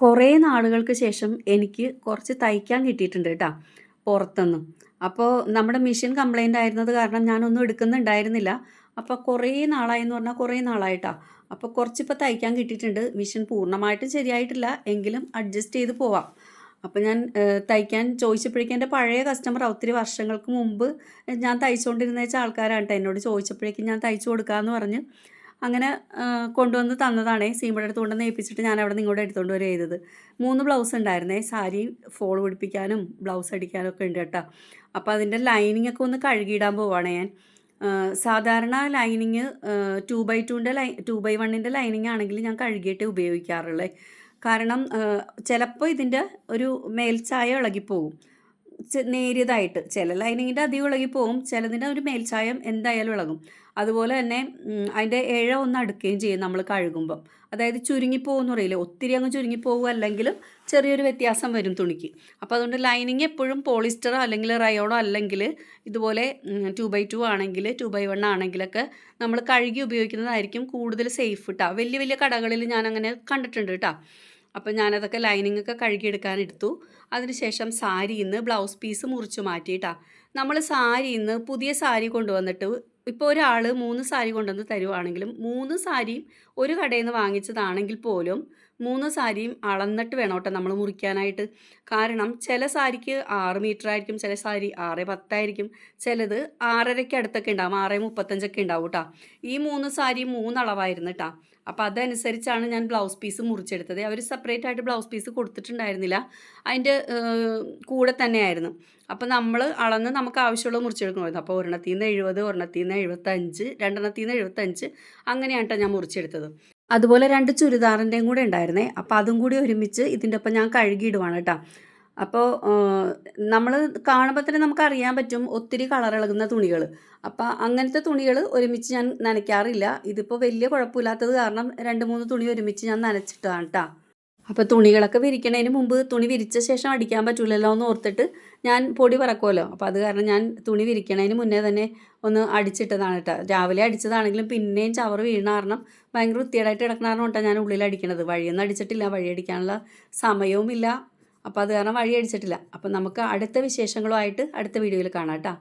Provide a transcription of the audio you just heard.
കുറേ നാളുകൾക്ക് ശേഷം എനിക്ക് കുറച്ച് തയ്ക്കാൻ കിട്ടിയിട്ടുണ്ട് കേട്ടോ പുറത്തുനിന്ന് അപ്പോൾ നമ്മുടെ മെഷീൻ കംപ്ലൈന്റ് ആയിരുന്നത് കാരണം ഞാനൊന്നും എടുക്കുന്നുണ്ടായിരുന്നില്ല. അപ്പോൾ കുറേ നാളായി എന്ന് പറഞ്ഞാൽ കുറേ നാളായിട്ടാണ് അപ്പോൾ കുറച്ചിപ്പോൾ തയ്ക്കാൻ കിട്ടിയിട്ടുണ്ട്. മെഷീൻ പൂർണമായിട്ടും ശരിയായിട്ടില്ല. എങ്കിലും അഡ്ജസ്റ്റ് ചെയ്ത് പോവാം. അപ്പോൾ ഞാൻ തയ്ക്കാൻ ചോദിച്ചപ്പോഴേക്കും എന്റെ പഴയ കസ്റ്റമർ ഒത്തിരി വർഷങ്ങൾക്ക് മുമ്പ് ഞാൻ തയ്ച്ചുകൊണ്ടിരുന്ന ആൾക്കാരാണ് കേട്ടോ എന്നോട് ചോദിച്ചപ്പോഴേക്കും ഞാൻ തയ്ച്ചു കൊടുക്കാമെന്ന് പറഞ്ഞ് അങ്ങനെ കൊണ്ടുവന്ന് തന്നതാണ് സീമയുടെ അടുത്ത് കൊണ്ടുവന്ന് ഏൽപ്പിച്ചിട്ട് ഞാൻ അവിടെ നിന്ന് ഇങ്ങോട്ട് എടുത്തുകൊണ്ട് വരെ ചെയ്തത്. മൂന്ന് ബ്ലൗസ് ഉണ്ടായിരുന്നേ സാരി ഫോൾ പിടിപ്പിക്കാനും ബ്ലൗസ് അടിക്കാനും ഒക്കെ ഉണ്ട് കേട്ടോ. അപ്പോൾ അതിന്റെ ലൈനിങ് ഒക്കെ ഒന്ന് കഴുകിയിടാൻ പോവാണ് ഞാൻ. സാധാരണ ലൈനിങ് ടു ബൈ ടുവിന്റെ ലൈ ടു ബൈ വണ്ണിന്റെ ലൈനിങ് ആണെങ്കിൽ ഞാൻ കഴുകിയിട്ടേ ഉപയോഗിക്കാറുള്ളേ. കാരണം ചിലപ്പോൾ ഇതിന്റെ ഒരു മേൽച്ചായ ഇളകിപ്പോവും. നേരിയതായിട്ട്. ചില ലൈനിങ്ങിന്റെ അധികം ഇളകി പോകും ചിലതിന്റെ ഒരു മേൽച്ചായം എന്തായാലും ഇളകും. അതുപോലെ തന്നെ അതിന്റെ ഇഴ ഒന്ന് അടുക്കുകയും ചെയ്യും നമ്മൾ കഴുകുമ്പം. അതായത് ചുരുങ്ങിപ്പോകുമെന്ന് പറയില്ലേ? ഒത്തിരി അങ്ങ് ചുരുങ്ങിപ്പോകുക അല്ലെങ്കിലും ചെറിയൊരു വ്യത്യാസം വരും തുണിക്ക്. അപ്പോൾ അതുകൊണ്ട് ലൈനിങ് എപ്പോഴും പോളിസ്റ്ററോ അല്ലെങ്കിൽ റയോണോ അല്ലെങ്കിൽ ഇതുപോലെ ടു ബൈ ടു ആണെങ്കിൽ ടു ബൈ വൺ ആണെങ്കിലൊക്കെ നമ്മൾ കഴുകി ഉപയോഗിക്കുന്നതായിരിക്കും കൂടുതൽ സേഫ് കേട്ടോ വലിയ വലിയ കടകളിൽ ഞാൻ അങ്ങനെ കണ്ടിട്ടുണ്ട് കേട്ടോ അപ്പോൾ ഞാനതൊക്കെ ലൈനിങ് ഒക്കെ കഴുകിയെടുക്കാൻ എടുത്തു അതിനുശേഷം സാരി നിന്ന് ബ്ലൗസ് പീസ് മുറിച്ച് മാറ്റിയിട്ടാണ് നമ്മൾ സാരി നിന്ന് പുതിയ സാരി കൊണ്ടുവന്നിട്ട് ഇപ്പോൾ ഒരാൾ മൂന്ന് സാരി കൊണ്ടുവന്ന് തരുവാണെങ്കിലും മൂന്ന് സാരിയും ഒരു കടയിൽ നിന്ന് വാങ്ങിച്ചതാണെങ്കിൽ പോലും മൂന്ന് സാരിയും അളന്നിട്ട് വേണം കേട്ടോ നമ്മൾ മുറിക്കാനായിട്ട്. കാരണം ചില സാരിക്ക് ആറ് മീറ്റർ ആയിരിക്കും ചില സാരി ആറ് പത്തായിരിക്കും. ചിലത് ആറരയ്ക്ക് അടുത്തൊക്കെ ഉണ്ടാവും ആറ് മുപ്പത്തഞ്ചൊക്കെ ഉണ്ടാവും കേട്ടോ ഈ മൂന്ന് സാരി മൂന്നളവായിരുന്നു കേട്ടോ അപ്പോൾ അതനുസരിച്ചാണ് ഞാൻ ബ്ലൗസ് പീസ് മുറിച്ചെടുത്തത്. അവർ സെപ്പറേറ്റ് ആയിട്ട് ബ്ലൗസ് പീസ് കൊടുത്തിട്ടുണ്ടായിരുന്നില്ല. അതിന്റെ കൂടെ തന്നെയായിരുന്നു. അപ്പോൾ നമ്മൾ അളന്ന് നമുക്ക് ആവശ്യമുള്ളത് മുറിച്ചെടുക്കണമായിരുന്നു അപ്പോൾ ഒരെണ്ണത്തിൽ നിന്ന് എഴുപത് ഒരെണ്ണത്തിൽ നിന്ന് എഴുപത്തഞ്ച് രണ്ടെണ്ണത്തിൽ നിന്ന് എഴുപത്തഞ്ച് അങ്ങനെയാണ് കേട്ടോ ഞാൻ മുറിച്ചെടുത്തത്. അതുപോലെ രണ്ട് ചുരിദാറിന്റെയും കൂടെ ഉണ്ടായിരുന്നേ. അപ്പോൾ അതും കൂടി ഒരുമിച്ച് ഇതിന്റെ ഒപ്പം ഞാൻ കഴുകിയിടുവാണ് കേട്ടോ അപ്പോൾ നമ്മൾ കാണുമ്പോൾ തന്നെ നമുക്ക് അറിയാൻ പറ്റും ഒത്തിരി കളർ ഇളകുന്ന തുണികൾ അപ്പോൾ അങ്ങനത്തെ തുണികൾ ഒരുമിച്ച് ഞാൻ നനയ്ക്കാറില്ല. ഇതിപ്പോൾ വലിയ കുഴപ്പമില്ലാത്തത് കാരണം രണ്ട് മൂന്ന് തുണി ഒരുമിച്ച് ഞാൻ നനച്ചിട്ടാണ് കേട്ടോ അപ്പോൾ തുണികളൊക്കെ വിരിക്കണതിന് മുമ്പ് തുണി വിരിച്ച ശേഷം അടിക്കാൻ പറ്റൂലല്ലോ എന്ന് ഓർത്തിട്ട് ഞാൻ പൊടി പറക്കുമല്ലോ അപ്പോൾ അത് കാരണം ഞാൻ തുണി വിരിക്കണതിന് മുന്നേ തന്നെ ഒന്ന് അടിച്ചിട്ടതാണ് കേട്ടോ രാവിലെ അടിച്ചതാണെങ്കിലും പിന്നെയും ചവർ വീണ കാരണം ഭയങ്കര വൃത്തിയായിട്ട് കിടക്കണ കാരണം കേട്ടോ ഞാൻ ഉള്ളിൽ അടിക്കണത് വഴിയൊന്നും അടിച്ചിട്ടില്ല. വഴി അടിക്കാനുള്ള സമയവുമില്ല. അപ്പോൾ അത് കാരണം വഴിയടിച്ചിട്ടില്ല. അപ്പോൾ നമുക്ക് അടുത്ത വിശേഷങ്ങളുമായിട്ട് അടുത്ത വീഡിയോയിൽ കാണാം കേട്ടോ.